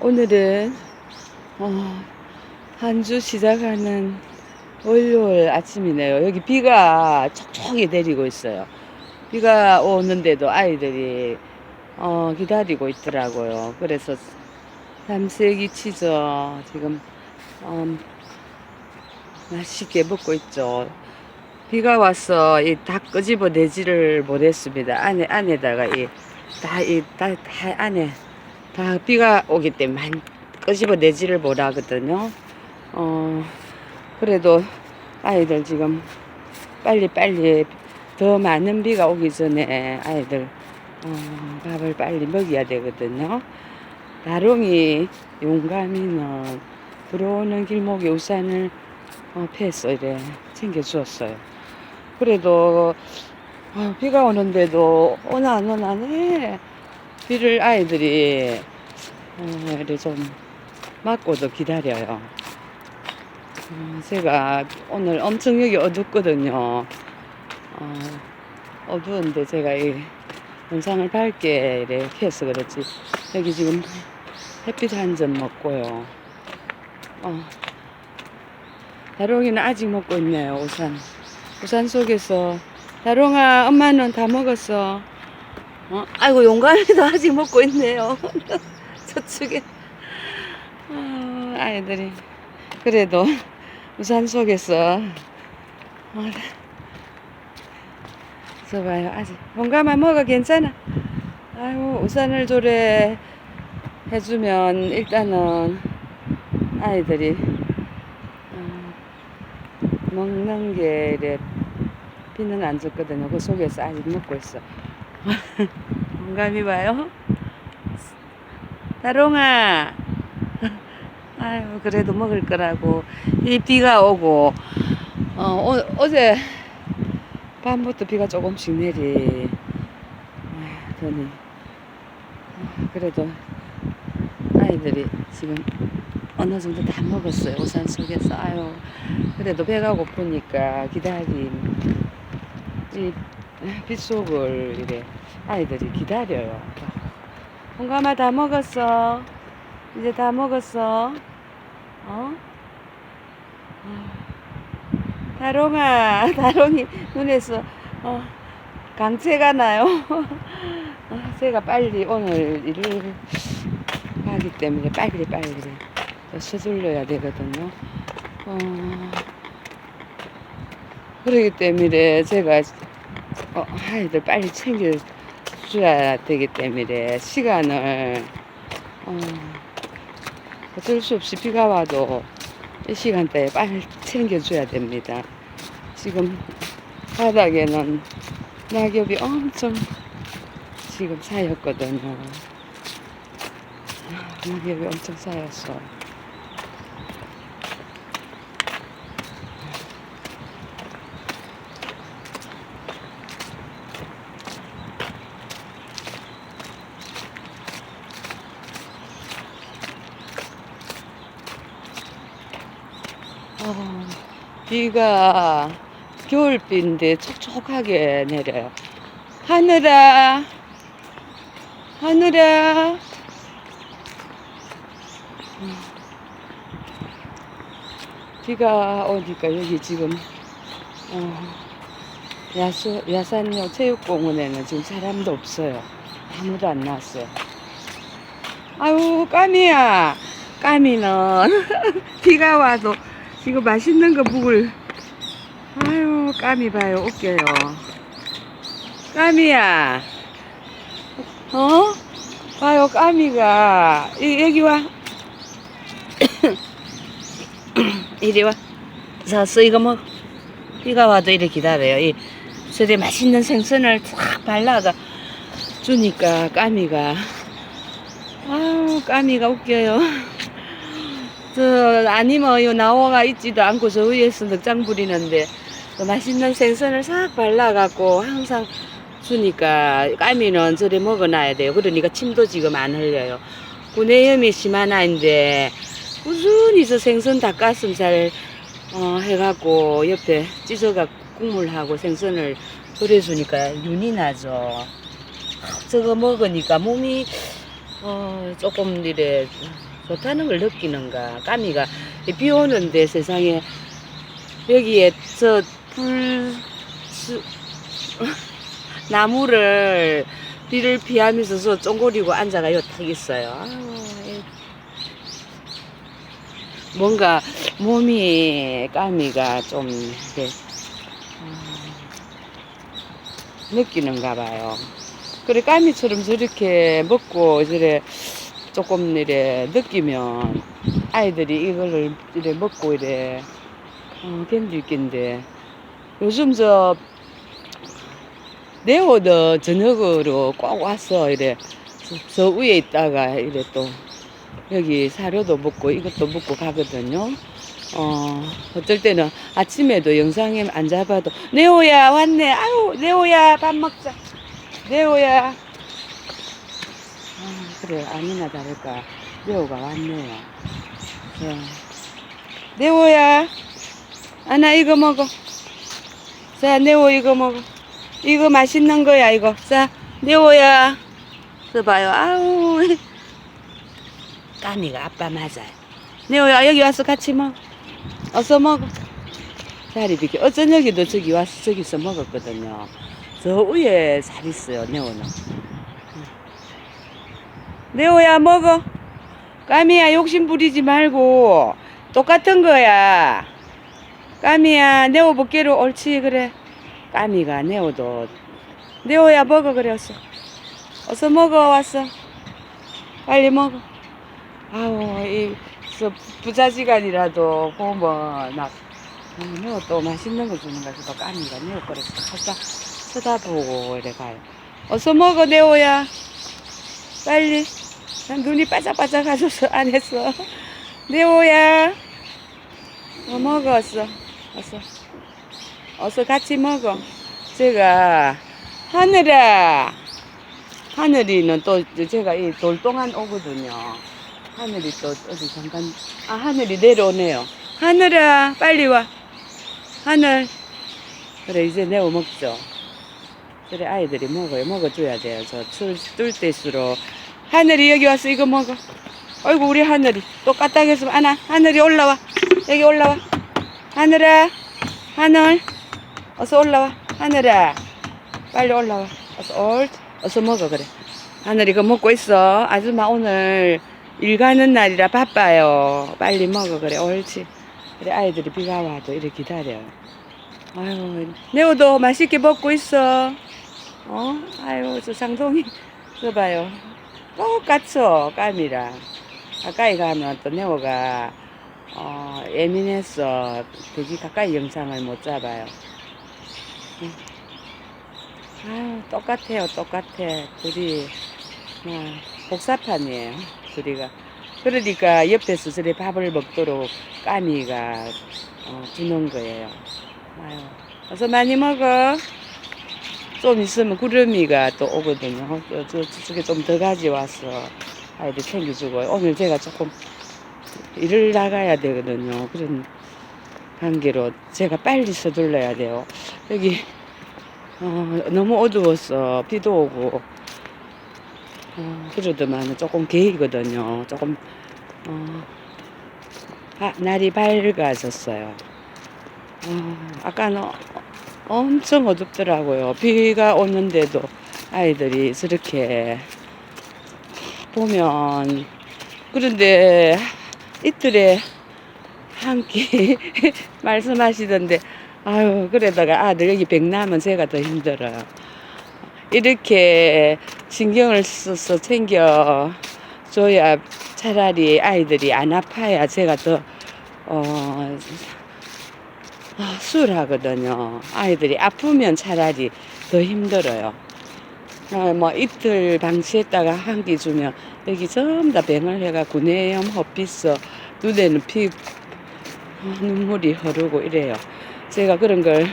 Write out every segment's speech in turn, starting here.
오늘은 어, 한 주 시작하는 월요일 아침이네요. 여기 비가 촉촉이 내리고 있어요. 비가 오는데도 아이들이 어, 기다리고 있더라고요. 그래서 삼색이 치죠. 지금 음, 맛있게 먹고 있죠. 비가 와서 이 다 끄집어 내지를 못했습니다. 안에 안에다가 이 다이다 다 안에 다 비가 오기 때문에 한 끄집어 내지를 못하거든요. 어 그래도 아이들 지금 빨리 빨리 더 많은 비가 오기 전에 아이들 어, 밥을 빨리 먹여야 되거든요. 다롱이 용감이는 들어오는 길목에 우산을 어, 패서 이래 챙겨 주었어요. 그래도 아, 비가 오는데도 오나 안 오나 네 비를 아이들이 어, 이렇게 좀 맞고도 기다려요. 어, 제가 오늘 엄청 여기 어둡거든요. 어, 어두운데 제가 이 영상을 밝게 이렇게 해서 그렇지. 여기 지금 햇빛 한 점 먹고요. 어, 다롱이는 아직 먹고 있네요, 우산. 우산 속에서. 다롱아, 엄마는 다 먹었어. 어? 아이고, 용감이도 아직 먹고 있네요. 저쪽에. 아, 아이들이. 그래도 우산 속에서. 어, 저 봐요, 아직. 용감아 먹어, 괜찮아. 아이고, 우산을 조래 해주면 일단은 아이들이 어, 먹는 게 이래 비는 안 줬거든요. 그 속에서 아직 먹고 있어. 공감이 봐요. 다롱아. 아유 그래도 먹을 거라고 이 비가 오고 어, 어 어제 밤부터 비가 조금씩 내리 더니 어, 그래도 아이들이 지금 어느 정도 다 먹었어요. 우산 속에서. 아유, 그래도 배가 고프니까 기다림. 이 빗속을 이래 아이들이 기다려요. 홍감아 다 먹었어. 이제 다 먹었어. 어? 아, 다롱아, 다롱이 눈에서 어, 강체가 나요. 어, 제가 빨리 오늘 일을 하기 때문에 빨리 빨리 또 서둘러야 되거든요. 어, 그러기 때문에 제가 어, 아이들 빨리 챙겨 줘야 되기 때문에 시간을 어, 어쩔 수 없이 비가 와도 이 시간대에 빨리 챙겨줘야 됩니다. 지금 바닥에는 낙엽이 엄청 지금 쌓였거든요. 낙엽이 엄청 쌓였어. 어, 비가 겨울비인데 촉촉하게 내려요. 하늘아, 하늘아. 음. 비가 오니까 여기 지금 어, 야수, 야산역 체육공원에는 지금 사람도 없어요. 아무도 안 나왔어요. 아유 까미야 까미는 비가 와도 지금 맛있는 거 묵을. 아유 까미 봐요. 웃겨요. 까미야. 어? 봐요 까미가. 이, 여기 와. 이리 와. 자서 이거 뭐 비가 와도 이렇게 기다려요. 이 저리 맛있는 생선을 쫙 발라가 주니까 까미가. 아유 까미가 웃겨요 저 아니면 요 나오가 있지도 않고 저 위에서 늑장 부리는데 그 맛있는 생선을 싹 발라갖고 항상 주니까 까미는 저리 먹어놔야 돼요. 그러니까 침도 지금 안 흘려요. 구내염이 심한 아인데 꾸준히 저 생선 닭가슴살 어, 해갖고 옆에 찢어가 국물하고 생선을 끓여주니까 윤이 나죠. 저거 먹으니까 몸이 어, 조금 이래 좋다는 걸 느끼는가. 까미가 이비 오는데 세상에 여기에 저풀 나무를 비를 피하면서 저 쫑고리고 앉아가 요 탁 있어요. 뭔가 몸이 까미가 좀 이렇게 어, 느끼는가 봐요. 그래 까미처럼 저렇게 먹고 이래 조금 이래 느끼면 아이들이 이거를 이래 먹고 이래 어, 견딜 낀데 요즘 저 네오도 저녁으로 꼭 와서 이래 저, 저 위에 있다가 이래 또 여기 사료도 먹고 이것도 먹고 가거든요. 어, 어떨 때는 아침에도 영상에 안 잡아도 네오야 왔네. 아유 네오야 밥 먹자. 네오야. 아, 그래 아니나 다를까 네오가 왔네요. 자, 네오야. 아나 이거 먹어. 자 네오 이거 먹어. 이거 맛있는 거야 이거. 자 네오야. 저 봐요. 아우. 까미가 아빠 맞아요. 네오야 여기 와서 같이 먹어. 어서 먹어. 자리 비켜. 어 저녁에도 저기 와서 저기서 먹었거든요. 저 위에 잘 있어요 네오는. 네오야 먹어. 까미야 욕심 부리지 말고 똑같은 거야. 까미야 네오 벗기로 옳지 그래. 까미가 네오도 네오야 먹어 그랬어. 어서 먹어 왔어. 빨리 먹어. 아우 이저 부자지간이라도 보면 막 음, 네오 또 맛있는 거 주는 거 싶어 까미가 네오 거를 살짝 쳐다보고 이래 가요. 어서 먹어 네오야. 빨리. 난 눈이 바짝바짝하셔서 안 했어. 네오야. 어, 먹어, 어서. 어서. 어서 같이 먹어. 제가, 하늘아. 하늘이는 또, 제가 이 돌동안 오거든요. 하늘이 또 어디 잠깐, 아, 하늘이 내려오네요. 하늘아, 빨리 와. 하늘. 그래, 이제 내어 먹죠. 그래, 아이들이 먹어요. 먹어줘야 돼요. 저, 출, 뜰 때일수록. 하늘이 여기 와서 이거 먹어. 어이구 우리 하늘이. 또 까딱해서 안아 하늘이 올라와. 여기 올라와. 하늘아 하늘. 어서 올라와. 하늘아 빨리 올라와. 어서 올 어서 먹어 그래. 하늘이 이거 먹고 있어. 아줌마 오늘 일 가는 날이라 바빠요. 빨리 먹어 그래. 옳지. 그래 아이들이 비가 와도 이렇게 기다려. 아유 네오도 맛있게 먹고 있어. 어? 아유 저 상동이. 저 봐요 똑같죠 까미랑 가까이 가면 또 네오가 어, 예민해서 되게 가까이 영상을 못 잡아요. 응. 아유 똑같아요 똑같아 둘이 그냥 복사판이에요 둘이가 그러니까 옆에서 저리 밥을 먹도록 까미가 어, 주는 거예요. 아유 어서 많이 먹어. 좀 있으면 구름이가 또 오거든요. 저, 저, 저쪽에 좀 더 가져와서 아이들 챙겨주고 오늘 제가 조금 일을 나가야 되거든요. 그런 관계로 제가 빨리 서둘러야 돼요. 여기 어, 너무 어두웠어. 비도 오고 어, 그러더만 조금 개이거든요. 조금 어, 아, 날이 밝아졌어요. 어, 아까는 엄청 어둡더라고요. 비가 오는데도 아이들이 저렇게 보면 그런데 이틀에 한 끼 말씀하시던데 아유 그러다가 아들 여기 백남은 제가 더 힘들어요. 이렇게 신경을 써서 챙겨 줘야 차라리 아이들이 안 아파야 제가 더 어, 아, 수월하거든요. 아이들이 아프면 차라리 더 힘들어요. 아, 뭐 이틀 방치했다가 한 끼 주면 여기 전부 다 병을 해가 구내염, 헛비서 눈에는 피 어, 눈물이 흐르고 이래요. 제가 그런 걸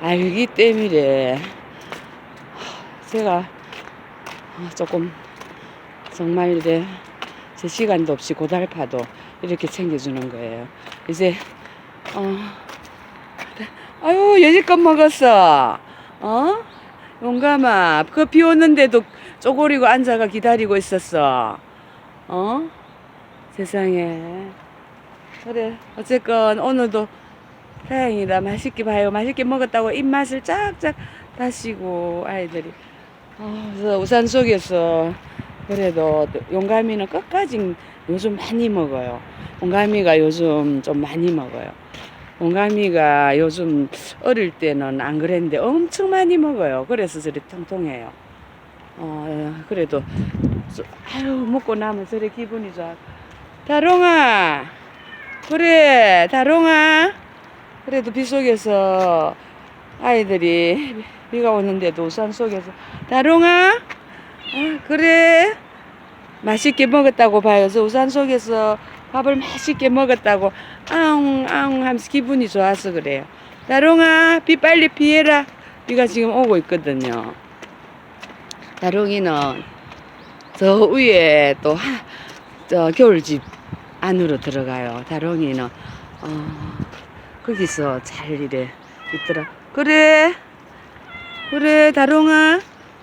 알기 때문에 제가 어, 조금 정말 이래 제 시간도 없이 고달파도 이렇게 챙겨주는 거예요. 이제 어 아유 여지껏 먹었어. 어? 용감아 그 비 오는데도 쪼그리고 앉아가 기다리고 있었어. 어? 세상에. 그래, 어쨌건 오늘도 다행이다. 맛있게 봐요. 맛있게 먹었다고 입맛을 쫙쫙 다시고 아이들이. 아, 그래서 우산 속에서 그래도 또 용감이는 끝까지 요즘 많이 먹어요. 용감이가 요즘 좀 많이 먹어요. 용감이가 요즘 어릴 때는 안 그랬는데 엄청 많이 먹어요. 그래서 저리 통통해요. 어, 그래도 저- 아유 먹고 나면 저리 기분이 좋아. 다롱아, 그래 다롱아. 그래도 비 속에서 아이들이 비가 오는데도 우산 속에서 다롱아, 아, 그래 맛있게 먹었다고 봐요. 저 우산 속에서 밥을 맛있게 먹었다고 아웅 아웅 하면서 기분이 좋아서 그래요. 다롱아 비 빨리 피해라. 비가 지금 오고 있거든요. 다롱이는 저 위에 또저 겨울집 안으로 들어가요. 다롱이는 어, 거기서 잘 이래 있더라. 그래 그래 다롱아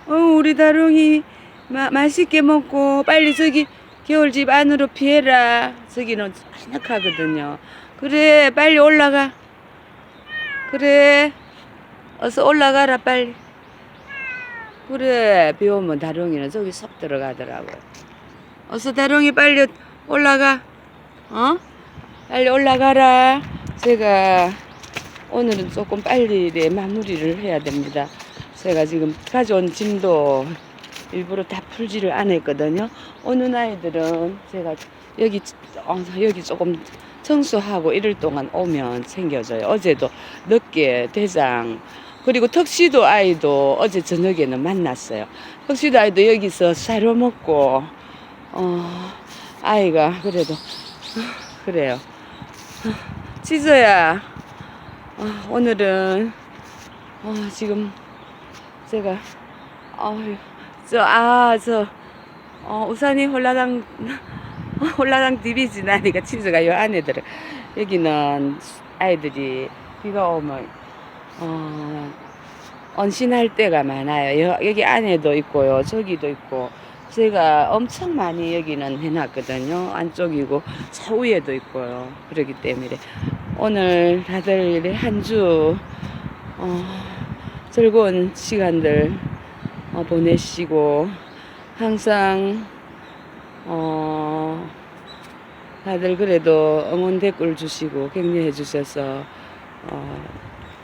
어 우리 다롱이 마, 맛있게 먹고 빨리 저기 겨울집 안으로 피해라. 저기는 아늑하거든요. 그래 빨리 올라가. 그래 어서 올라가라 빨리. 그래 비 오면 다롱이는 저기 쏙 들어가더라고요. 어서 다롱이 빨리 올라가. 어? 빨리 올라가라. 제가 오늘은 조금 빨리 내 마무리를 해야 됩니다. 제가 지금 가져온 짐도 일부러 다 풀지를 않았거든요. 오는 아이들은 제가 여기 어, 여기 조금 청소하고 이럴 동안 오면 챙겨줘요. 어제도 늦게 대장 그리고 턱시도 아이도 어제 저녁에는 만났어요. 턱시도 아이도 여기서 사료 먹고 어 아이가 그래도 그래요. 치즈야 어, 오늘은 어, 지금 제가 어휴 저 아 저 어, 우산이 홀라당 홀라당 디비 지나니까 치즈가 요 안에 들어 여기는 아이들이 비가 오면 어, 언신할 때가 많아요. 여, 여기 안에도 있고요. 저기도 있고. 제가 엄청 많이 여기는 해놨거든요. 안쪽이고 저 위에도 있고요. 그러기 때문에. 오늘 다들 한 주 어, 즐거운 시간들 어, 보내시고 항상 어, 다들 그래도 응원 댓글 주시고 격려해 주셔서 어,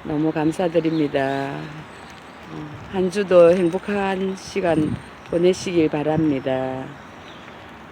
너무 감사드립니다. 어, 한 주도 행복한 시간 보내시길 바랍니다.